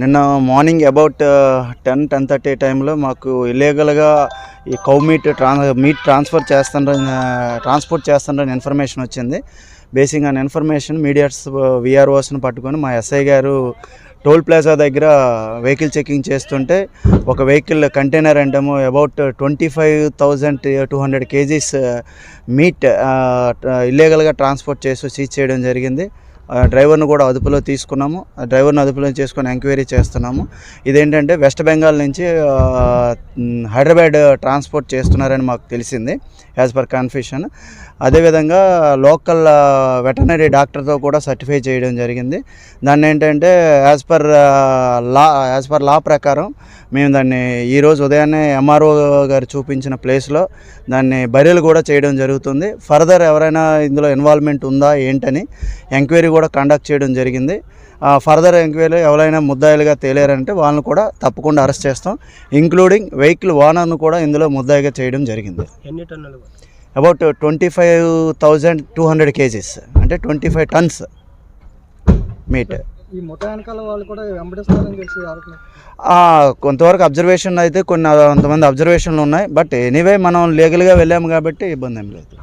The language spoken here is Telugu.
నిన్న morning about ten ten thirty టైంలో మాకు ఇల్లీగల్గా ఈ cow meat Tron meat transfer చేస్తుండ్రని ట్రాన్స్పోర్ట్ చేస్తుండ్రని ఇన్ఫర్మేషన్ వచ్చింది. బేసింగ్ ఆన్ ఇన్ఫర్మేషన్ మీడియాస్ విఆర్ఓస్ని పట్టుకొని మా ఎస్ఐ గారు టోల్ ప్లాజా దగ్గర వెహికల్ చెకింగ్ చేస్తుంటే ఒక vehicle container అంటేమో about twenty five thousand two hundred kgs meat ఇల్లీగల్గా ట్రాన్స్పోర్ట్ చేసి సీజ్ చేయడం జరిగింది. డ్రైవర్ను కూడా అదుపులో తీసుకున్నాము. ఆ డ్రైవర్ను అదుపులో చేసుకొని ఎంక్వైరీ చేస్తున్నాము. ఇదేంటంటే వెస్ట్ బెంగాల్ నుంచి హైదరాబాద్ ట్రాన్స్పోర్ట్ చేస్తున్నారని మాకు తెలిసింది యాజ్ పర్ కన్ఫ్యూషన్. అదేవిధంగా లోకల్ వెటనరీ డాక్టర్తో కూడా సర్టిఫై చేయడం జరిగింది. దాన్ని ఏంటంటే as per law as per law ప్రకారం మేము దాన్ని ఈరోజు ఉదయాన్నే ఎంఆర్ఓ గారు చూపించిన ప్లేస్లో దాన్ని బర్రెలు కూడా చేయడం జరుగుతుంది. ఫర్దర్ ఎవరైనా ఇందులో ఇన్వాల్వ్మెంట్ ఉందా ఏంటని ఎంక్వైరీ కూడా కండక్ట్ చేయడం జరిగింది. ఫర్దర్ ఎంక్వైరీ ఎవరైనా ముద్దాయిలుగా తేలేరంటే వాళ్ళని కూడా తప్పకుండా అరెస్ట్ చేస్తాం. ఇంక్లూడింగ్ వెహికల్ ఓనర్ను కూడా ఇందులో ముద్దాయిగా చేయడం జరిగింది. ఎన్ని టన్నులు? About twenty five thousand two hundred kgs. అంటే ట్వంటీ ఫైవ్ టన్స్ మీట్ ఈ ముఠా వెనకాల వాళ్ళు కూడా వెంబడిస్తారని తెలిసి ఆరోపణ. కొంతవరకు అబ్జర్వేషన్ అయితే కొన్ని కొంతమంది అబ్జర్వేషన్లు ఉన్నాయి. బట్ ఎనీవే మనం లీగల్గా వెళ్ళాము కాబట్టి ఇబ్బంది ఏం లేదు.